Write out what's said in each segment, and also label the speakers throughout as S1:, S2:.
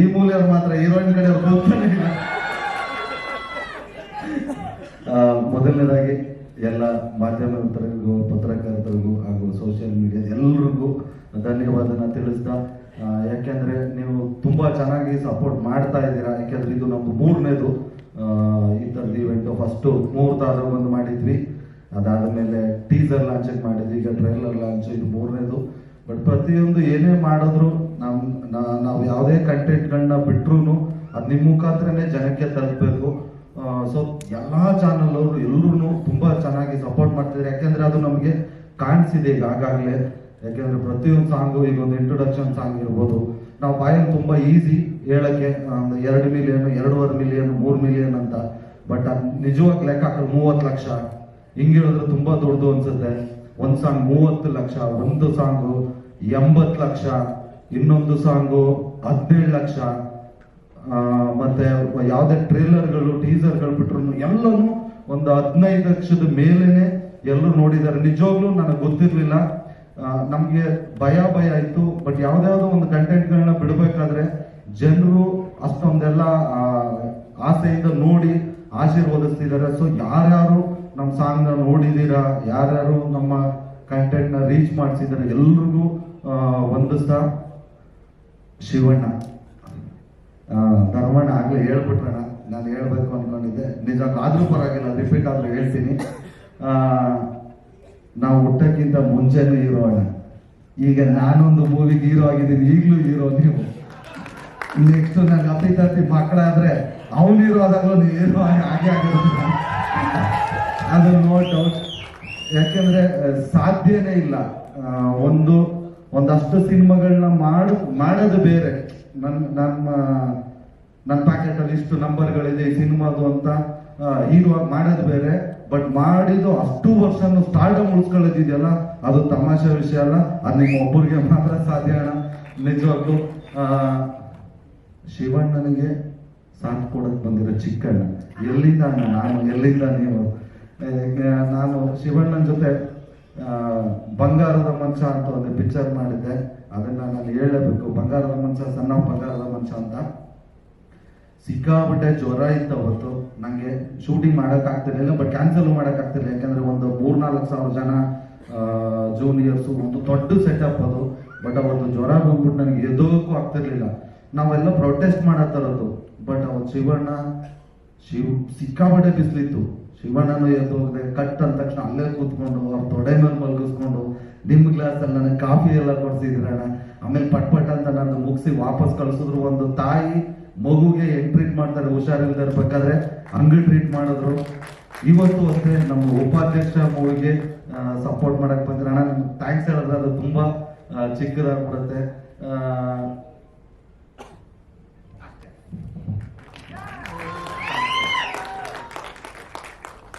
S1: ಈ ಮೂಲೆಯವ್ರು ಮಾತ್ರ ಹೀರೋಯಿನ್ ಕಡೆ ಹೋಗ್ತಾನೆ ಮೊದಲನೇದಾಗಿ ಎಲ್ಲ ಮಾಧ್ಯಮ ಮಿತ್ರರಿಗೂ ಪತ್ರಕರ್ತರಿಗೂ ಹಾಗೂ ಸೋಷಿಯಲ್ ಮೀಡಿಯಾ ಎಲ್ರಿಗೂ ಧನ್ಯವಾದನ ತಿಳಿಸ್ತಾ ಯಾಕೆಂದ್ರೆ ನೀವು ತುಂಬಾ ಚೆನ್ನಾಗಿ ಸಪೋರ್ಟ್ ಮಾಡ್ತಾ ಇದ್ದೀರಾ. ಯಾಕೆಂದ್ರೆ ಇದು ನಮ್ದು ಮೂರನೇದು ಈ ಥರದ್ದು ಇವೆಂಟ್ ಫಸ್ಟ್ ಮೂರು ತಾರ ಒಂದು ಮಾಡಿದ್ವಿ. ಅದಾದ್ಮೇಲೆ ಟೀಸರ್ ಲಾಂಚ್ ಮಾಡಿದ್ವಿ. ಈಗ ಟ್ರೈಲರ್ ಲಾಂಚ್ ಇದು ಮೂರನೇದು. ಬಟ್ ಪ್ರತಿಯೊಂದು ಏನೇ ಮಾಡಿದ್ರು ನಮ್ ನಾವು ಯಾವುದೇ ಕಂಟೆಂಟ್ಗಳನ್ನ ಬಿಟ್ರು ಅದು ನಿಮ್ಮ ಮುಖಾಂತರನೇ ಜನಕ್ಕೆ ತಲುಪಬೇಕು. ಸೊ ಎಲ್ಲಾ ಚಾನಲ್ ಅವರು ಎಲ್ಲರೂ ತುಂಬಾ ಚೆನ್ನಾಗಿ ಸಪೋರ್ಟ್ ಮಾಡ್ತಿದ್ದಾರೆ ಯಾಕೆಂದ್ರೆ ಅದು ನಮಗೆ ಕಾಣಿಸಿದೆ ಈಗ ಆಗಾಗಲೇ ಯಾಕೆಂದ್ರೆ ಪ್ರತಿಯೊಂದು ಸಾಂಗು ಈಗ ಒಂದು ಇಂಟ್ರೊಡಕ್ಷನ್ ಸಾಂಗ್ ಇರ್ಬೋದು. ನಾವು ಬಾಯಲ್ಲಿ ತುಂಬಾ ಈಸಿ ಹೇಳಕ್ಕೆ, ಒಂದು ಎರಡು ಮಿಲಿಯನ್ ಎರಡೂವರೆ ಮಿಲಿಯನ್ ಮೂರು ಮಿಲಿಯನ್ ಅಂತ. ಬಟ್ ಅದು ನಿಜವಾಗಿ ಲೆಕ್ಕ ಹಾಕಿದ್ರೆ ಮೂವತ್ತು ಲಕ್ಷ. ಹಿಂಗೆ ಹೇಳಿದ್ರೆ ತುಂಬಾ ದೊಡ್ಡದು ಅನ್ಸುತ್ತೆ. ಒಂದ್ ಸಾಂಗ್ ಮೂವತ್ತು ಲಕ್ಷ, ಒಂದು ಸಾಂಗು ಎಂಬತ್ತು ಲಕ್ಷ. ಇನ್ನೊಂದು ಸಾಂಗು ಹದಿನೇಳು ಲಕ್ಷ ಮತ್ತೆ ಯಾವುದೇ ಟ್ರೇಲರ್ಗಳು, ಟೀಸರ್ಗಳು ಬಿಟ್ರು ಎಲ್ಲನೂ ಒಂದು ಹದಿನೈದು ಲಕ್ಷದ ಮೇಲೇನೆ ಎಲ್ಲರೂ ನೋಡಿದ್ದಾರೆ. ನಿಜವಾಗ್ಲೂ ನನಗೆ ಗೊತ್ತಿರಲಿಲ್ಲ. ನಮಗೆ ಭಯ ಭಯ ಇತ್ತು. ಬಟ್ ಯಾವ್ದಾವ್ದೋ ಒಂದು ಕಂಟೆಂಟ್ಗಳನ್ನ ಬಿಡಬೇಕಾದ್ರೆ ಜನರು ಅಷ್ಟೊಂದೆಲ್ಲ ಆಸೆಯಿಂದ ನೋಡಿ ಆಶೀರ್ವದಿಸ್ತಿದ್ದಾರೆ. ಸೊ ಯಾರ್ಯಾರು ನಮ್ಮ ಸಾಂಗ್ನ ನೋಡಿದ್ದೀರಾ ಯಾರ್ಯಾರು ನಮ್ಮ ಕಂಟೆಂಟ್ನ ರೀಚ್ ಮಾಡಿಸಿದ್ದಾರೆ, ಎಲ್ರಿಗೂ ವಂದಿಸ್ತಾ ಶಿವಣ್ಣ. ಧರ್ಮಣ್ಣ ಆಗ್ಲೇ ಹೇಳ್ಬಿಟ್ರಣ್ಣ ನಾನು ಹೇಳ್ಬೇಕು ಅನ್ಕೊಂಡಿದ್ದೆ. ನಿಜ ಆದ್ರೂ ಪರವಾಗಿಲ್ಲ ರಿಪೀಟ್ ಆದ್ರೂ ಹೇಳ್ತೀನಿ. ನಾವು ಹುಟ್ಟಕ್ಕಿಂತ ಮುಂಚೆನೂ ಹೀರೋ ಅಣ್ಣ. ಈಗ ನಾನೊಂದು ಮೂವಿಗೆ ಹೀರೋ ಆಗಿದ್ದೀನಿ, ಈಗಲೂ ಹೀರೋ ನೀವು. ನೆಕ್ಸ್ಟ್ ನನ್ನ ಅತಿ ತತ್ತಿ ಮಕ್ಕಳಾದ್ರೆ ಅವನು ಹೀರೋ ಆದಾಗಲೂ ನೀವು ಹೀರೋ ಹಾಗೆ ಆಗಿರುತ್ತೆ ಅದು ನೋ ಡೌಟ್ ಯಾಕೆಂದ್ರೆ ಸಾಧ್ಯನೇ ಇಲ್ಲ. ಒಂದು ಒಂದಷ್ಟು ಸಿನಿಮಾಗಳನ್ನ ಮಾಡು, ಮಾಡೋದು ಬೇರೆ. ನನ್ನ ನಮ್ಮ ನನ್ನ ಪ್ಯಾಕೆಟ್ ಅಲ್ಲಿ ಇಷ್ಟು ನಂಬರ್ಗಳಿದೆ ಈ ಸಿನಿಮಾದು ಅಂತ ಹೀರೋ ಮಾಡೋದು ಬೇರೆ. ಬಟ್ ಮಾಡಿದ್ದು ಅಷ್ಟು ವರ್ಷನು ಸ್ಟಾರ್ಡಮ್ ಉಳಿಸ್ಕೊಳ್ಳೋದಿದೆಯಲ್ಲ ಅದು ತಮಾಷೆ ವಿಷಯ ಅಲ್ಲ. ಅದು ನಿಮ್ಮ ಒಬ್ಬರಿಗೆ ಮಾತ್ರ ಸಾಧ್ಯ ಅಣ್ಣ. ನಿಜವಾಗ್ಲು ಶಿವಣ್ಣನಿಗೆ ಸಾಥ್ ಕೊಡಕ್ ಬಂದಿರೋ ಚಿಕ್ಕಣ್ಣ. ಎಲ್ಲಿಂದ ನಾನು? ಎಲ್ಲಿಂದ ನೀವು ನಾನು ಶಿವಣ್ಣನ ಜೊತೆ ಬಂಗಾರದ ಮಂಚ ಅಂತ ಒಂದು ಪಿಕ್ಚರ್ ಮಾಡಿದ್ದೆ. ಅದನ್ನ ನಾನು ಹೇಳಬೇಕು. ಬಂಗಾರದ ಮಂಚ ಸಣ್ಣ ಬಂಗಾರದ ಮಂಚ ಅಂತ. ಸಿಕ್ಕಾಪಟ್ಟೆ ಜ್ವರ ಇತ್ತು ಅವತ್ತು. ನಂಗೆ ಶೂಟಿಂಗ್ ಮಾಡಕ್ ಆಗ್ತಿರ್ಲಿಲ್ಲ ಬಟ್ ಕ್ಯಾನ್ಸಲ್ ಮಾಡಕ್ ಆಗ್ತಿರ್ಲಿಲ್ಲ. ಯಾಕಂದ್ರೆ ಒಂದು ಮೂರ್ನಾಲ್ಕು ಸಾವಿರ ಜನ ಜೂನಿಯರ್ಸು ಒಂದು ದೊಡ್ಡ ಸೆಟಪ್ ಅದು. ಬಟ್ ಅವತ್ತು ಜ್ವರ ಬಂದ್ಬಿಟ್ಟು ನನಗೆ ಎದೋಕ್ಕೂ ಆಗ್ತಿರ್ಲಿಲ್ಲ. ನಾವೆಲ್ಲ ಪ್ರೊಟೆಸ್ಟ್ ಮಾಡತ್ತರದು ಬಟ್ ಅವತ್ತು ಶಿವಣ್ಣ, ಶಿವ್, ಸಿಕ್ಕಾಪಟ್ಟೆ ಬಿಸಿಲಿತ್ತು. ಶಿವಣ್ಣನು ಎದ್ದು ಹೋಗದೆ ಕಟ್ ಅಂದ ತಕ್ಷಣ ಅಲ್ಲೇ ಕೂತ್ಕೊಂಡು ಅವ್ರ ತೊಡೆ ಮೇಲೆ ಮಲಗಿಸ್ಕೊಂಡು ನಿಮ್ಮ ಗ್ಲಾಸಲ್ಲಿ ನನಗೆ ಕಾಫಿ ಎಲ್ಲ ಕೊಡ್ಸಿದ್ರಣ ಆಮೇಲೆ ಪಟ್ ಪಟ್ ಅಂತ ನಾನು ಮುಗಿಸಿ ವಾಪಸ್ ಕಳಿಸಿದ್ರು ಒಂದು ತಾಯಿ ಮಗುಗೆ ಹೆಂಗ್ ಟ್ರೀಟ್ ಮಾಡ್ತಾರೆ ಹುಷಾರಿಲ್ಲದೆ ಇರ್ಬೇಕಾದ್ರೆ ಹಂಗೆ ಟ್ರೀಟ್ ಮಾಡಿದ್ರು. ಇವತ್ತು ಅಷ್ಟೇ ನಮ್ಮ ಉಪಾಧ್ಯಕ್ಷ ಮೂವಿಗೆ ಸಪೋರ್ಟ್ ಮಾಡಕ್ ಬಂದ್ರೆ. ಅಣ್ಣ, ನಿಮ್ಗೆ ಥ್ಯಾಂಕ್ಸ್ ಹೇಳಿದ್ರೆ ಅದು ತುಂಬಾ ಚಿಕ್ಕದಾಗ್ಬಿಡುತ್ತೆ.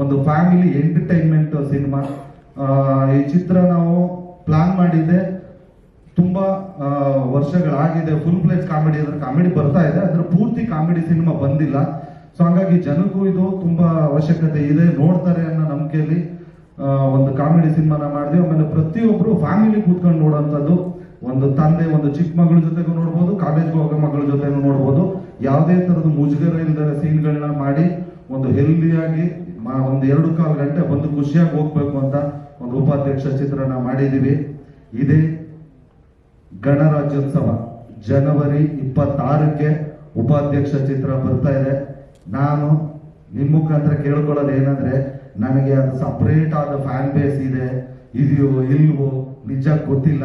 S1: ಒಂದು ಫ್ಯಾಮಿಲಿ ಎಂಟರ್ಟೈನ್ಮೆಂಟ್ ಸಿನಿಮಾ ಈ ಚಿತ್ರ ನಾವು ಪ್ಲಾನ್ ಮಾಡಿದ್ದೆ. ತುಂಬಾ ವರ್ಷಗಳಾಗಿದೆ. ಫುಲ್ ಪ್ಲೇಸ್ ಕಾಮಿಡಿ ಅಂದ್ರೆ ಕಾಮಿಡಿ ಬರ್ತಾ ಇದೆ. ಅದ್ರ ಪೂರ್ತಿ ಕಾಮಿಡಿ ಸಿನಿಮಾ ಬಂದಿಲ್ಲ. ಸೊ ಹಂಗಾಗಿ ಜನಕ್ಕೂ ಇದು ತುಂಬಾ ಅವಶ್ಯಕತೆ ಇದೆ. ನೋಡ್ತಾರೆ ಅನ್ನೋ ನಂಬಿಕೆಯಲ್ಲಿ ಒಂದು ಕಾಮಿಡಿ ಸಿನಿಮಾನ ಮಾಡಿದ್ವಿ. ಆಮೇಲೆ ಪ್ರತಿಯೊಬ್ರು ಫ್ಯಾಮಿಲಿ ಕೂತ್ಕೊಂಡು ನೋಡೋಂಥದ್ದು. ಒಂದು ತಂದೆ, ಒಂದು ಚಿಕ್ಕ ಮಗಳ ಜೊತೆಗೂ ನೋಡ್ಬೋದು ಕಾಲೇಜ್ಗೆ ಹೋಗೋ ಮಗಳ ಜೊತೆಗೂ ನೋಡ್ಬೋದು. ಯಾವುದೇ ತರದ ಮುಜುಗರ ಇಲ್ಲದ ಸೀನ್ಗಳನ್ನ ಮಾಡಿ, ಒಂದು ಹೆಲ್ದಿಯಾಗಿ ಒಂದು ಎರಡು ಕಾಲು ಗಂಟೆ ಬಂದು ಖುಷಿಯಾಗಿ ಹೋಗ್ಬೇಕು ಅಂತ ಒಂದು ಉಪಾಧ್ಯಕ್ಷ ಚಿತ್ರಣ ಮಾಡಿದೀವಿ ಇದೇ ಗಣರಾಜ್ಯೋತ್ಸವ. ಜನವರಿ ಇಪ್ಪತ್ತಾರಕ್ಕೆ ಉಪಾಧ್ಯಕ್ಷ ಚಿತ್ರ ಬರ್ತಾ ಇದೆ. ನಾನು ನಿಮ್ಮ ಮುಖಾಂತರ ಕೇಳ್ಕೊಳ್ಳೋದು ಏನಂದ್ರೆ, ನನಗೆ ಅದು ಸಪ್ರೇಟ್ ಆದ ಫ್ಯಾನ್ ಬೇಸ್ ಇದೆ. ಇದೆಯೋ ಇಲ್ವೋ ನಿಜ ಗೊತ್ತಿಲ್ಲ.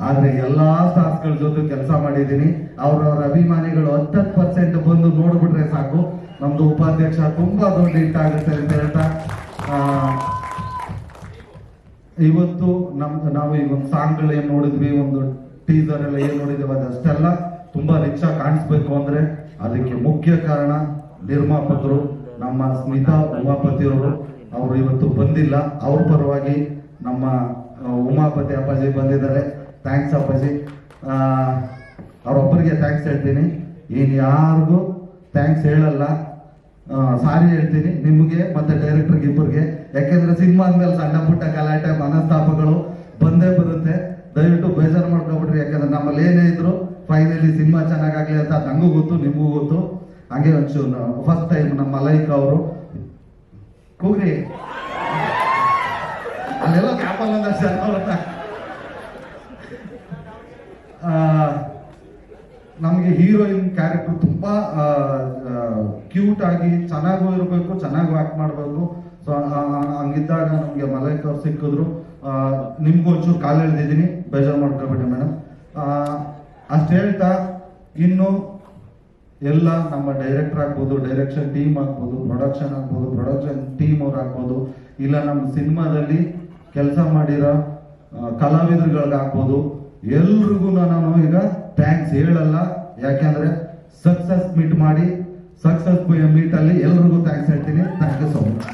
S1: ಆದ್ರೆ ಎಲ್ಲಾ ಸ್ಟಾಫ್ಗಳ ಜೊತೆ ಕೆಲಸ ಮಾಡಿದ್ದೀನಿ. ಅವ್ರವ್ರ ಅಭಿಮಾನಿಗಳು ಹತ್ತತ್ತು ಪರ್ಸೆಂಟ್ ಬಂದು ನೋಡ್ಬಿಟ್ರೆ ಸಾಕು. ನಮ್ದು ಉಪಾಧ್ಯಕ್ಷ ತುಂಬಾ ದೊಡ್ಡ ಹಿಟ್ ಆಗುತ್ತೆ ಅಂತ ಹೇಳ್ತಾ ಇವತ್ತು ನಮ್, ನಾವು ಈ ಒಂದು ಸಾಂಗ್ಗಳು ಏನ್ ನೋಡಿದ್ವಿ, ಒಂದು ಟೀಸರ್ ಎಲ್ಲ ಏನ್ ನೋಡಿದ್ವಿ, ಅದಷ್ಟೆಲ್ಲ ತುಂಬಾ ರಿಚ್ ಕಾಣಿಸ್ಬೇಕು ಅಂದ್ರೆ ಅದಕ್ಕೆ ಮುಖ್ಯ ಕಾರಣ ನಿರ್ಮಾಪಕರು, ನಮ್ಮ ಸ್ಮಿತಾ ಉಮಾಪತಿಯವರು. ಅವರು ಇವತ್ತು ಬಂದಿಲ್ಲ, ಅವ್ರ ಪರವಾಗಿ ನಮ್ಮ ಉಮಾಪತಿ ಅಪ್ಪಾಜಿ ಬಂದಿದ್ದಾರೆ. ಥ್ಯಾಂಕ್ಸ್ ಅಪ್ಪಾಜಿ. ಅವ್ರೊಬ್ಬರಿಗೆ ಥ್ಯಾಂಕ್ಸ್ ಹೇಳ್ತೀನಿ. ಇನ್ ಯಾರಿಗೂ ಥ್ಯಾಂಕ್ಸ್ ಹೇಳಲ್ಲ. ಸಾರಿ ಹೇಳ್ತೀನಿ. ನಿಮಗೆ ಮತ್ತೆ ಡೈರೆಕ್ಟರ್ಗೆ ಇಬ್ಬರಿಗೆ. ಯಾಕೆಂದ್ರೆ ಸಿನಿಮಾ ಅಂದ್ಮೇಲೆ ಸಣ್ಣ ಪುಟ್ಟ ಗಲಾಟೆ, ಮನಸ್ತಾಪಗಳು ಬಂದೇ ಬರುತ್ತೆ. ದಯವಿಟ್ಟು ಬೇಜಾರು ಮಾಡ್ಕೊಬಿಟ್ರಿ ಯಾಕಂದ್ರೆ ನಮ್ಮಲ್ಲಿ ಏನೇ ಇದ್ರು ಫೈನಲಿ ಸಿನಿಮಾ ಚೆನ್ನಾಗಾಗ್ಲಿ ಅಂತ ನಂಗೂ ಗೊತ್ತು, ನಿಮಗೂ ಗೊತ್ತು. ಹಂಗೆ ಒಂಚೂರು ಫಸ್ಟ್ ಟೈಮ್ ನಮ್ಮ ಮಲೈಕ್ ಅವರು. ಕೂಗ್ರಿ. ಅಲ್ಲೆಲ್ಲ ಕ್ಯಾಪಲ್ ಅಂದ ನಮಗೆ ಹೀರೋಯಿನ್ ಕ್ಯಾರೆಕ್ಟರ್ ತುಂಬಾ ಕ್ಯೂಟ್ ಆಗಿ ಚೆನ್ನಾಗೂ ಇರಬೇಕು, ಚೆನ್ನಾಗೂ ಆಕ್ಟ್ ಮಾಡಬೇಕು. ಸೊ ಹಂಗಿದ್ದಾಗ ನಮಗೆ ಮಲೈಕ್ ಅವ್ರು ಸಿಕ್ಕಿದ್ರು. ನಿಮ್ಗೂ ಒಂಚೂರು ಕಾಲು ಎಳ್ದಿದ್ದೀನಿ. ಬೇಜಾರು ಮಾಡ್ಕೊಬೇಡಿ ಮೇಡಮ್. ಅಷ್ಟು ಹೇಳ್ತಾ, ಇನ್ನು ಎಲ್ಲ ನಮ್ಮ ಡೈರೆಕ್ಟರ್ ಆಗ್ಬೋದು ಡೈರೆಕ್ಷನ್ ಟೀಮ್ ಆಗ್ಬೋದು ಪ್ರೊಡಕ್ಷನ್ ಆಗ್ಬೋದು ಪ್ರೊಡಕ್ಷನ್ ಟೀಮ್ ಅವ್ರು ಆಗ್ಬೋದು, ಇಲ್ಲ ನಮ್ಮ ಸಿನಿಮಾದಲ್ಲಿ ಕೆಲಸ ಮಾಡಿರೋ ಕಲಾವಿದರುಗಳಿಗಾಗ್ಬೋದು ಎಲ್ರಿಗೂ ನಾನು ಈಗ ಥ್ಯಾಂಕ್ಸ್ ಹೇಳಲ್ಲ. ಯಾಕೆಂದ್ರೆ ಸಕ್ಸಸ್ ಮೀಟ್ ಮಾಡಿ ಸಕ್ಸಸ್ ಮೀಟ್ ಅಲ್ಲಿ ಎಲ್ರಿಗೂ ಥ್ಯಾಂಕ್ಸ್ ಹೇಳ್ತೀನಿ. Thank you so much